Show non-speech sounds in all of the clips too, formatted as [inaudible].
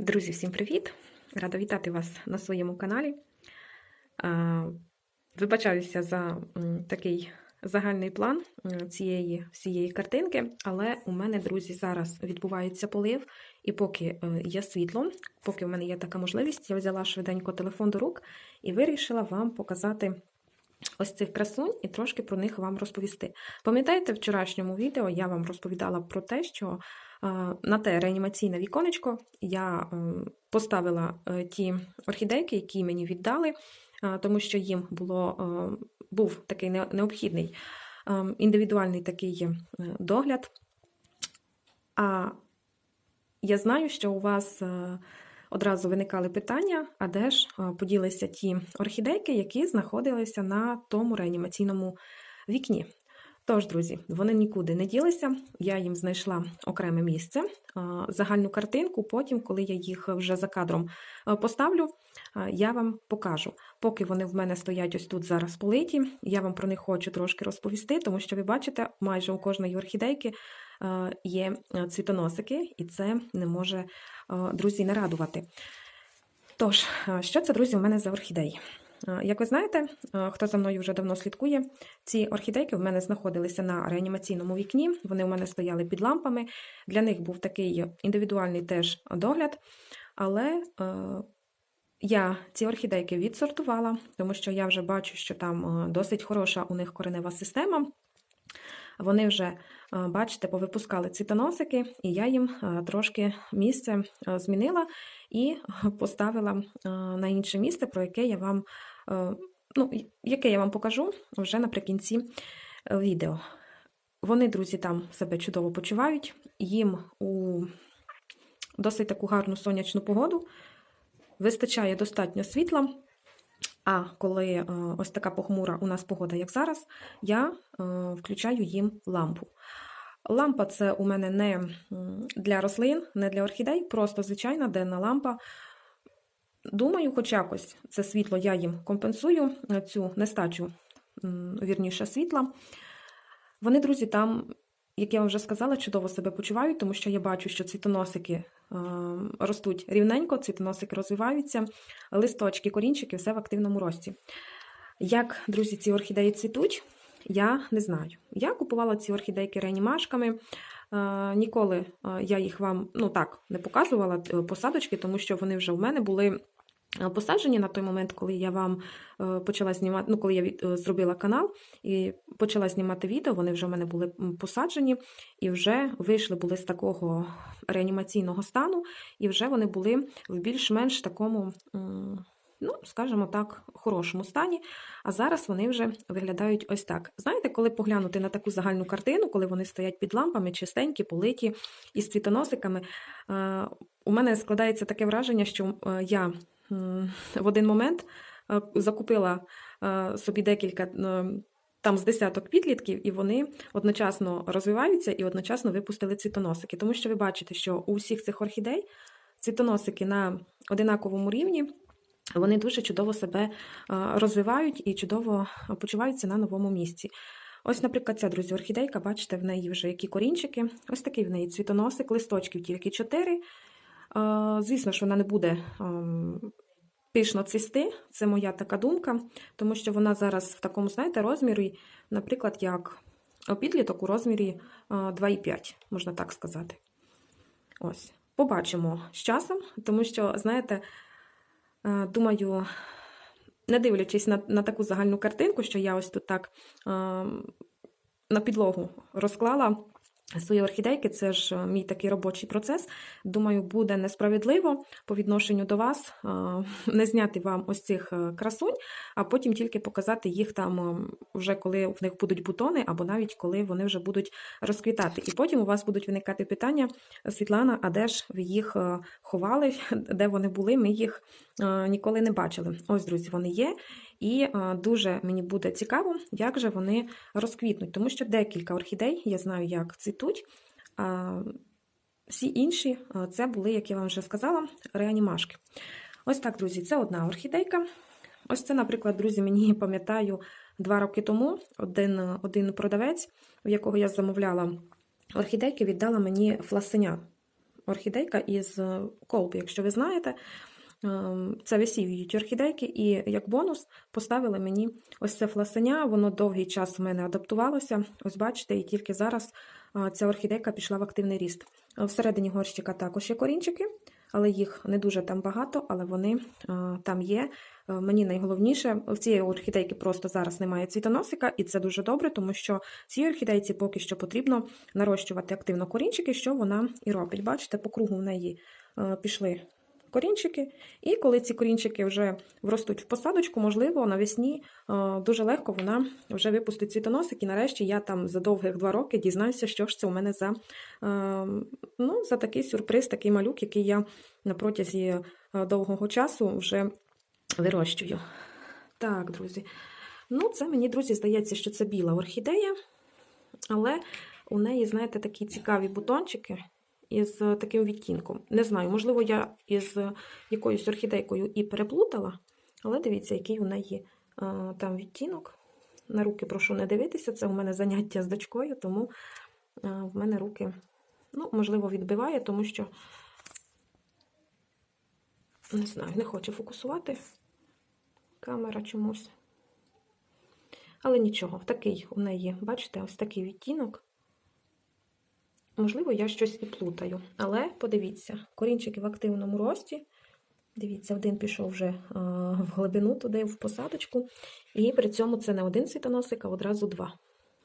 Друзі, всім привіт! Рада вітати вас на своєму каналі. Вибачаюся за такий загальний план цієї всієї картинки, але у мене, друзі, зараз відбувається полив, і поки е, є світло, поки в мене є така можливість, я взяла швиденько телефон до рук і вирішила вам показати ось цих красунь і трошки про них вам розповісти. Пам'ятаєте, в вчорашньому відео я вам розповідала про те, що на те реанімаційне віконечко я ем, поставила е, ті орхідейки, які мені віддали, тому що їм було, е, був такий необхідний індивідуальний такий е, догляд. А я знаю, що у вас е, одразу виникали питання, а де ж е, поділися ті орхідейки, які знаходилися на тому реанімаційному вікні. Тож, друзі, вони нікуди не ділися. Я їм знайшла окреме місце, е, загальну картинку. Потім, коли я їх вже за кадром е, поставлю, е, я вам покажу. Поки вони в мене стоять ось тут зараз политі, я вам про них хочу трошки розповісти, тому що ви бачите, майже у кожної орхідейки є цвітоносики, і це не може, друзі, не радувати. Тож, що це, друзі, у мене за орхідеї? Е, Як ви знаєте, е, хто за мною вже давно слідкує, ці орхідейки в мене знаходилися на реанімаційному вікні, вони у мене стояли під лампами. Для них був такий індивідуальний теж догляд. Але е, я ці орхідейки відсортувала, тому що я вже бачу, що там досить хороша у них коренева система. Вони вже, бачите, повипускали цвітоносики, і я їм трошки місце змінила і поставила на інше місце, про яке я вам, ну, яке я вам покажу вже наприкінці е, відео. Вони, друзі, там себе чудово почувають, їм у досить таку гарну сонячну погоду вистачає достатньо світла. А коли е, ось така похмура у нас погода, як зараз, я е, включаю їм лампу. Лампа це у мене не для рослин, не для орхідей, просто звичайна денна лампа. Думаю, хоч якось це світло я їм компенсую, цю нестачу, вірніше, світла. Вони, друзі, там, як я вже сказала, чудово себе почувають, тому що я бачу, що цвітоносики ростуть рівненько, цвітоносики розвиваються, листочки, корінчики, все в активному рості. Як, друзі, ці орхідеї цвітуть, я не знаю. Я купувала ці орхідейки реанімашками. Ніколи я їх вам ну так не показувала е, посадочки, тому що вони вже в мене були посаджені на той момент, коли я вам е, почала знімати, ну коли я е, зробила канал і почала знімати відео, вони вже в мене були посаджені і вже вийшли були з такого реанімаційного стану, і вже вони були в більш-менш такому. Ну, скажімо так, хорошому стані. А зараз вони вже виглядають ось так. Знаєте, коли поглянути на таку загальну картину, коли вони стоять під лампами, чистенькі, политі із цвітоносиками, е, у мене складається таке враження, що е, я в один момент е, закупила е, собі декілька. е, Там з десяток підлітків, і вони одночасно розвиваються і одночасно випустили цвітоносики. Тому що ви бачите, що у всіх цих орхідей цвітоносики на одинаковому рівні, вони дуже чудово себе розвивають і чудово почуваються на новому місці. Ось, наприклад, ця, друзі, орхідейка, бачите, в неї вже які корінчики. Ось такий в неї цвітоносик, листочків тільки 4. Звісно ж, вона не буде ем, пишно цвісти, це моя така думка, тому що вона зараз в такому, знаєте, розмірі, наприклад, як підліток у розмірі е, 2,5, можна так сказати. Ось, побачимо з часом, тому що, знаєте, Е, Думаю, не дивлячись на, на таку загальну картинку, що я ось тут так е, на підлогу розклала свої орхідейки, це ж е, мій такий робочий процес. Думаю, буде несправедливо по відношенню до вас е, [laughs] не зняти вам ось цих е, красунь, а потім тільки показати їх там е, вже коли в них будуть бутони, або навіть коли вони вже будуть розквітати. І потім у вас будуть виникати питання, Світлана, а де ж ви їх ховали, [laughs] де вони були? Ми їх ніколи не бачили. Ось, друзі, вони є. І е, дуже мені буде цікаво, як же вони розквітнуть, тому що декілька орхідей, я знаю, як цвітуть. Всі інші е, це були, як я вам вже сказала, реанімашки. Ось так, друзі, це одна орхідейка. Ось це, наприклад, друзі, мені [laughs] пам'ятаю, два роки тому один, один продавець, в якого я замовляла орхідейки, віддала мені фласеня. орхідейка із е, колби, якщо ви знаєте. Ем, Це висівують орхідейки, і як бонус поставили мені ось це фласеня. Воно довгий час в мене адаптувалося. Ось бачите, і тільки зараз ця орхідейка пішла в активний ріст. Всередині горщика також є корінчики, але їх не дуже там багато, але вони там є. Е, Мені найголовніше, в цієї орхідейки просто зараз немає цвітоносика, і це дуже добре, тому що цій орхідейці поки що потрібно нарощувати активно корінчики, що вона і робить. Бачите, по кругу в неї е, пішли корінчики, і коли ці корінчики вже вростуть в посадочку, можливо, навесні е, дуже легко вона вже випустить цвітоносик, і нарешті я там за довгих два роки дізнаюся, що ж це у мене за, е, ну, за такий сюрприз, такий малюк, який я на протязі е, довгого часу вже вирощую. Так, друзі. Ну, це мені, друзі, здається, що це біла орхідея, але у неї, знаєте, такі цікаві бутончики із е, таким відтінком. Не знаю, можливо, я із е, якоюсь орхідейкою і переплутала, але дивіться, який у неї е, там відтінок. На руки прошу не дивитися, це у мене заняття з дочкою, тому в мене руки, ну, можливо, відбиває, тому що, не знаю, не хоче фокусувати камера чомусь. Але нічого, такий у неї, бачите, ось такий відтінок. Можливо, я щось і плутаю. Але подивіться, корінчики в активному рості. Дивіться, один пішов вже е, в глибину туди, в посадочку. І при цьому це не один світоносик, а одразу два.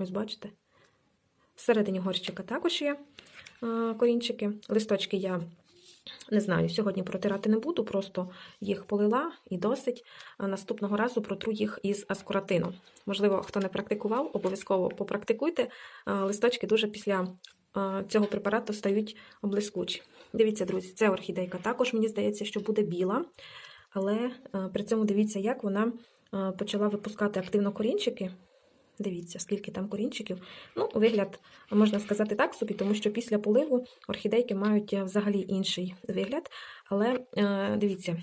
Ось бачите? Всередині горщика також є е, корінчики. Листочки я не знаю, сьогодні протирати не буду, просто їх полила і досить. Наступного разу протру їх із аскуратином. Можливо, хто не практикував, обов'язково попрактикуйте. Е, Листочки дуже після цього препарату стають блискучі. Дивіться, друзі, це орхідейка. Також мені здається, що буде біла, але е, при цьому дивіться, як вона е, почала випускати активно корінчики. Дивіться, скільки там корінчиків. Ну, вигляд, можна сказати так собі, тому що після поливу орхідейки мають е, взагалі інший вигляд. Але е, дивіться,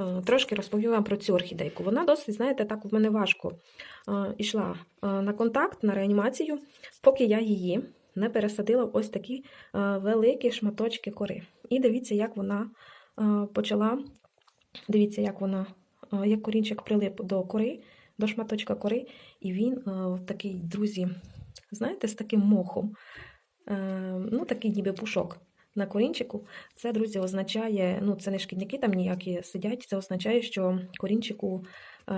е, трошки розповім вам про цю орхідейку. Вона досить, знаєте, так в мене важко е, йшла е, на контакт, на реанімацію, поки я її не пересадила ось такі е, великі шматочки кори. І дивіться, як вона е, почала. Дивіться, як вона, е, як корінчик прилип до кори, до шматочка кори, і він такий, друзі, знаєте, з таким мохом. Ну, такий ніби пушок на корінчику. Це, друзі, означає, ну, це не шкідники там ніякі сидять, це означає, що корінчику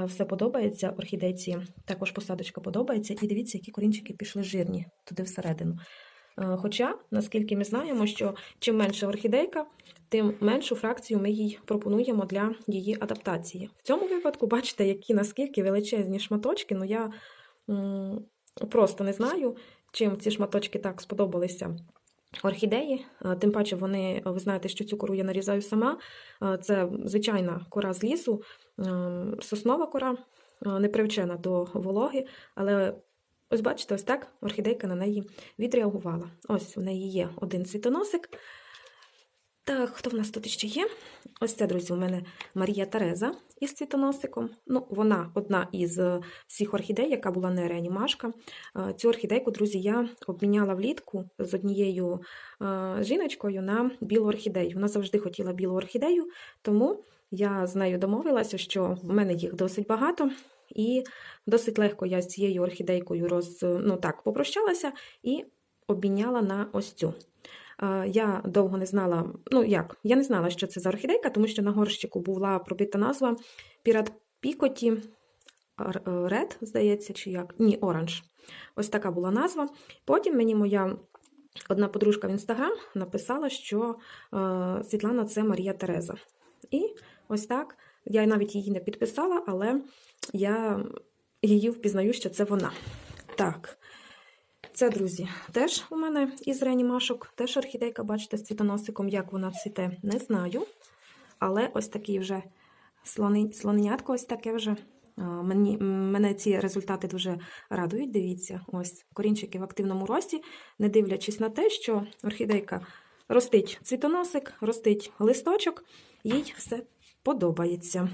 все подобається, орхідейці також посадочка подобається. І дивіться, які корінчики пішли жирні туди всередину. Е, Хоча, наскільки ми знаємо, що чим менша орхідейка, тим меншу фракцію ми їй пропонуємо для її адаптації. В цьому випадку, бачите, які наскільки величезні шматочки, ну я м, просто не знаю, чим ці шматочки так сподобалися. Орхідеї, Е, тим паче вони, ви знаєте, що цю кору я нарізаю сама. Е, Це звичайна кора з лісу, е, соснова кора, е, не привчена до вологи, але ось бачите, ось так орхідейка на неї відреагувала. Ось в неї є один цвітоносик. Так, хто в нас тут ще є? Ось це, друзі, у мене Марія Тереза із цвітоносиком. Ну, вона одна із е, всіх орхідей, яка була не реанімашка. Е, Цю орхідейку, друзі, я обміняла влітку з однією е, жіночкою на білу орхідею. Вона завжди хотіла білу орхідею, тому я з нею домовилася, що в мене їх досить багато. І досить легко я з цією орхідейкою роз, ну так, попрощалася і обміняла на ось цю. Е, Я довго не знала, ну як, я не знала, що це за орхідейка, тому що на горщику була пробита назва Пірат Пікоті Ред, здається, чи як? Ні, Оранж. Ось така була назва. Потім мені моя одна подружка в інстаграм написала, що е, Світлана це Марія Тереза. І ось так. Я навіть її не підписала, але я її впізнаю, що це вона. Так. Це, друзі, теж у мене із реанімашок, теж орхідейка, бачите, з цвітоносиком, як вона цвіте, не знаю. Але ось такий вже слони, слоненятко, ось таке вже. Мені, мене ці результати дуже радують. Дивіться, ось корінчики в активному рості, не дивлячись на те, що орхідейка ростить цвітоносик, ростить листочок, їй все подобається.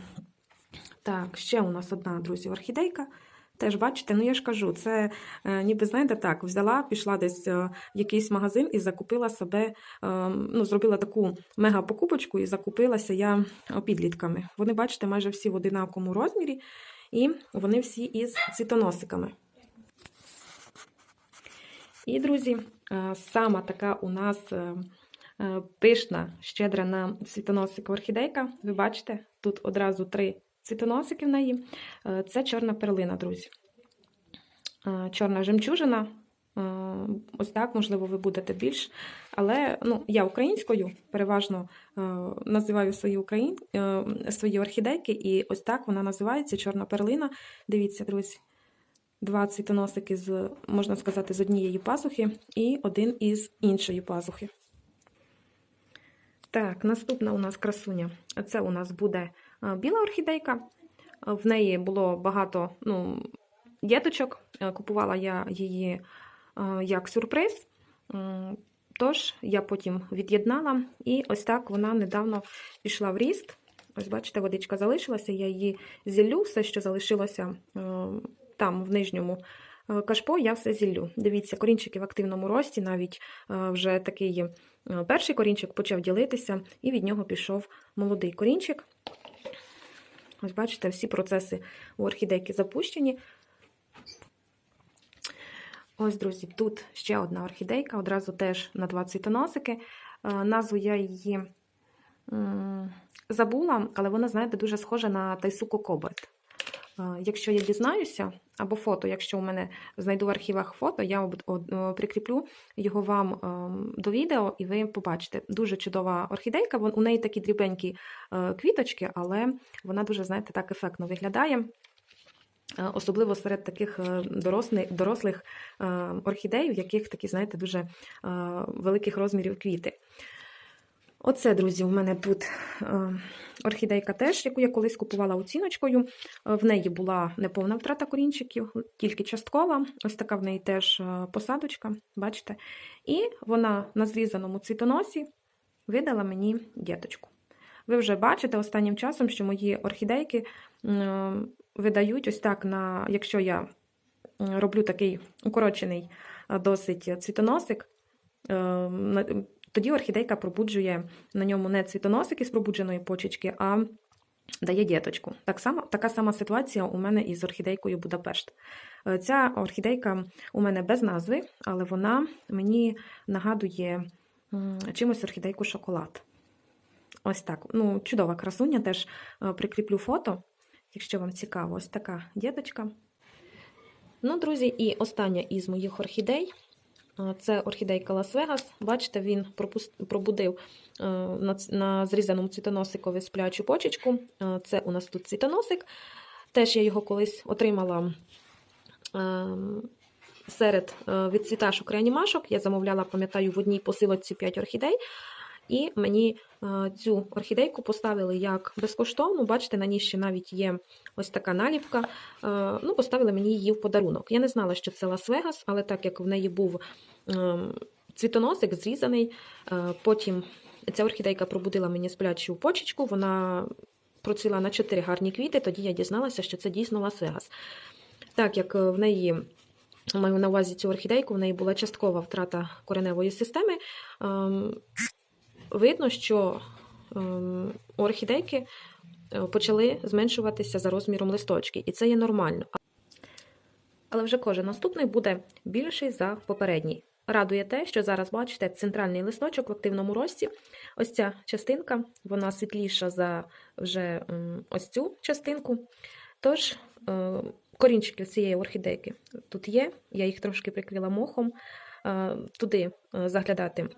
Так, ще у нас одна, друзі, орхідейка. Теж бачите, ну я ж кажу, це е, ніби знаєте так, взяла, пішла десь е, в якийсь магазин і закупила себе, е, ну, зробила таку мега-покупочку і закупилася я підлітками. Вони, бачите, майже всі в одинаковому розмірі, і вони всі із цвітоносиками. І, друзі, сама така у нас пишна, щедра на цвітоносик орхідейка. Ви бачите, тут одразу три цвітоносики в неї. Це чорна перлина, друзі. Е, Чорна жемчужина. Е, Ось так, можливо, ви будете більш. Але ну, я українською переважно е, називаю свої, україн... свої орхідейки, і ось так вона називається чорна перлина. Дивіться, друзі. Два цвітоносики з, можна сказати, з однієї пазухи і один із іншої пазухи. Так, наступна у нас красуня. Це у нас буде біла орхідейка. В неї було багато ну, діточок. Е, Купувала я її е, як сюрприз. Тож я потім від'єднала, і ось так вона недавно пішла в ріст. Ось, бачите, водичка залишилася, я її зіллю, все, що залишилося е, там, в нижньому кашпо, я все зіллю. Дивіться, корінчики в активному рості, навіть вже такий перший корінчик почав ділитися, і від нього пішов молодий корінчик. Ось бачите, всі процеси у орхідейки запущені. Ось, друзі, тут ще одна орхідейка, одразу теж на два цвітоносики. Е, Назву я її забула, але вона, знаєте, дуже схожа на Тайсуко Кобальт. Е, Якщо я дізнаюся, або фото, якщо у мене знайду в архівах фото, я прикріплю його вам ем, до відео, і ви побачите. Дуже чудова орхідейка. У неї такі дрібенькі е, квіточки, але вона дуже, знаєте, так ефектно виглядає. Е, Особливо серед таких е, дорослих, дорослих е, орхідей, в яких такі, знаєте, дуже великих розмірів квіти. Оце, друзі, у мене тут е, орхідейка теж, яку я колись купувала оціночкою. Е, В неї була неповна втрата корінчиків, тільки часткова. Ось така в неї теж е, посадочка, бачите? І вона на зрізаному цвітоносі видала мені діточку. Ви вже бачите останнім часом, що мої орхідейки видають ось так, на, якщо я роблю такий укорочений досить цвітоносик, тоді орхідейка пробуджує на ньому не цвітоносики з пробудженої почечки, а дає діточку. Так само, така сама ситуація у мене із орхідейкою Будапешт. Е, Ця орхідейка у мене без назви, але вона мені нагадує чимось орхідейку шоколад. Ось так. Ну, чудова красуня, теж е, прикріплю фото, якщо вам цікаво, ось така діточка. Ну, друзі, і остання із моїх орхідей це орхідейка Лас-Вегас. Бачите, він пробудив е, на, зрізаному цвітоносикові сплячу почечку. Е, Це у нас тут цвітоносик. Теж я його колись отримала ем, серед е, відцвіташок реанімашок. Я замовляла, пам'ятаю, в одній посилочці 5 орхідей. І мені е, цю орхідейку поставили як безкоштовну. Бачите, на ній ще навіть є ось така наліпка. Е, Ну, поставили мені її в подарунок. Я не знала, що це Лас-Вегас, але так як в неї був ем, цвітоносик зрізаний, е, потім ця орхідейка пробудила мені сплячу почечку, вона процвіла на 4 гарні квіти, тоді я дізналася, що це дійсно Лас-Вегас. Так як в неї. Маю на увазі цю орхідейку, в неї була часткова втрата кореневої системи. Ем, видно, що ем, у орхідейки е, почали зменшуватися за розміром листочки, і це є нормально. Але вже кожен наступний буде більший за попередній. Радує те, що зараз бачите центральний листочок в активному рості. Ось ця частинка, вона світліша за вже ось цю частинку. Тож е, корінчики цієї орхідейки тут є. Я їх трошки прикрила мохом. Е, Туди заглядати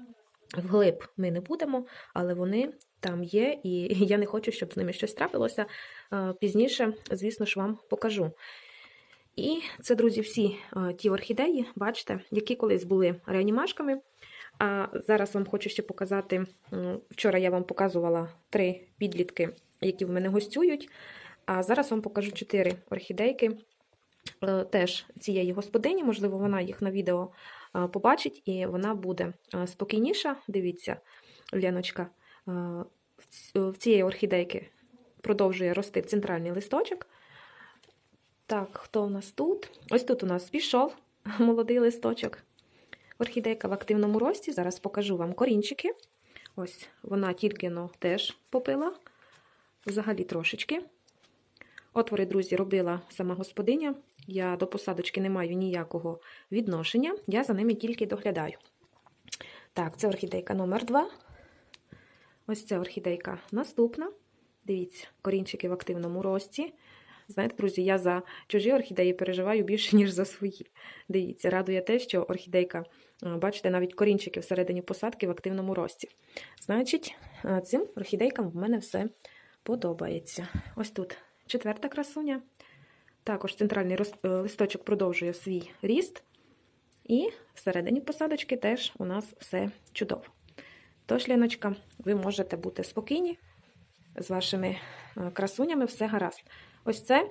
вглиб ми не будемо, але вони там є, і [laughs] я не хочу, щоб з ними щось трапилося. Е, Пізніше, звісно ж, вам покажу. І це, друзі, всі е, ті орхідеї, бачите, які колись були реанімашками. А зараз вам хочу ще показати. Вчора я вам показувала три підлітки, які в мене гостюють. А зараз вам покажу чотири орхідейки е, теж цієї господині. Можливо, вона їх на відео побачить, і вона буде е, спокійніша. Дивіться, Леночка, е, в цієї орхідейки продовжує рости центральний листочок. Так, хто у нас тут? Ось тут у нас пішов [laughs] молодий листочок. Орхідейка в активному рості. Зараз покажу вам корінчики. Ось вона тільки но теж попила. Взагалі трошечки. Отвори, друзі, робила сама господиня. Я до посадочки не маю ніякого відношення, я за ними тільки доглядаю. Так, це орхідейка номер 2 Ось це орхідейка наступна. Дивіться, корінчики в активному рості. Знаєте, друзі, я за чужі орхідеї переживаю більше, ніж за свої. Дивіться, радує те, що орхідейка, бачите, навіть корінчики всередині посадки в активному рості. Значить, цим орхідейкам в мене все подобається. Ось тут четверта красуня. Також центральний е, листочок продовжує свій ріст. І всередині посадочки теж у нас все чудово. Тож, Леночка, ви можете бути спокійні з вашими е, красунями, все гаразд. Ось це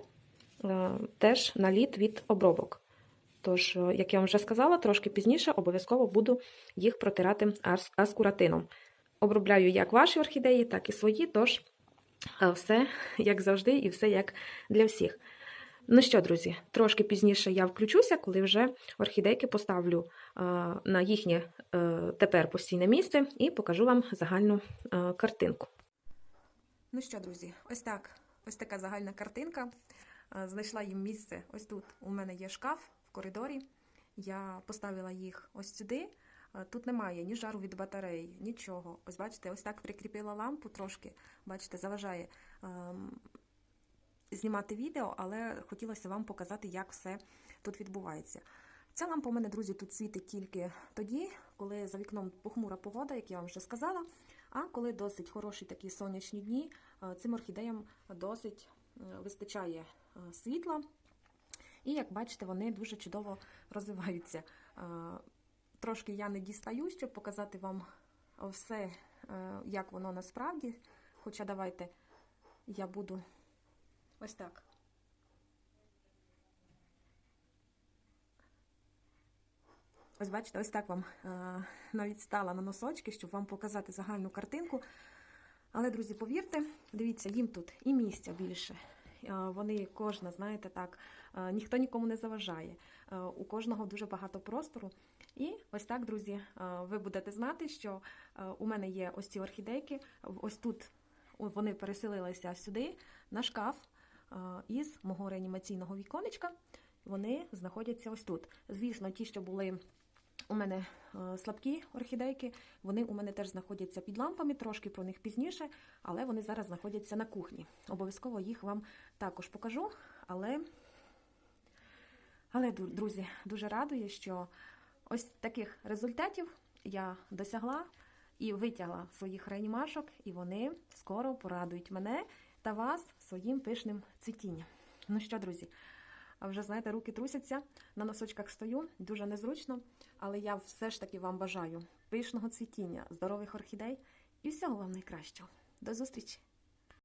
е, теж наліт від обробок. Тож, як я вам вже сказала, трошки пізніше обов'язково буду їх протирати аскуратином. Обробляю як ваші орхідеї, так і свої, тож все як завжди, і все як для всіх. Ну що, друзі, трошки пізніше я включуся, коли вже орхідейки поставлю на їхнє е, тепер постійне місце і покажу вам загальну е, картинку. Ну що, друзі, ось так. Ось така загальна картинка. Знайшла їм місце. Ось тут у мене є шкаф в коридорі. Я поставила їх ось сюди. Тут немає ні жару від батареї, нічого. Ось бачите, ось так прикріпила лампу трошки. Бачите, заважає ем, знімати відео, але хотілося вам показати, як все тут відбувається. Ця лампа у мене, друзі, тут світить тільки тоді, коли за вікном похмура погода, як я вам вже сказала. А коли досить хороші такі сонячні дні, е, цим орхідеям досить е, вистачає е, світла. І, як бачите, вони дуже чудово розвиваються. Трошки я не дістаю, щоб показати вам все, е, як воно насправді. Хоча давайте я буду ось так. Ось бачите, ось так вам е, навіть стала на носочки, щоб вам показати загальну картинку. Але, друзі, повірте, дивіться, їм тут і місця більше. Е, Вони кожна, знаєте, так, ніхто нікому не заважає. У кожного дуже багато простору. І ось так, друзі, е, ви будете знати, що е, у мене є ось ці орхідейки. Ось тут вони переселилися сюди на шкаф е, із мого реанімаційного віконечка. Вони знаходяться ось тут. Звісно, ті, що були у мене слабкі орхідейки, вони у мене теж знаходяться під лампами, трошки про них пізніше, але вони зараз знаходяться на кухні. Обов'язково їх вам також покажу. Але, але друзі, дуже радує, що ось таких результатів я досягла і витягла своїх реанімашок, і вони скоро порадують мене та вас своїм пишним цвітінням. Ну що, друзі, вже знаєте, руки трусяться, на носочках стою, дуже незручно, але я все ж таки вам бажаю пишного цвітіння, здорових орхідей і всього вам найкращого. До зустрічі!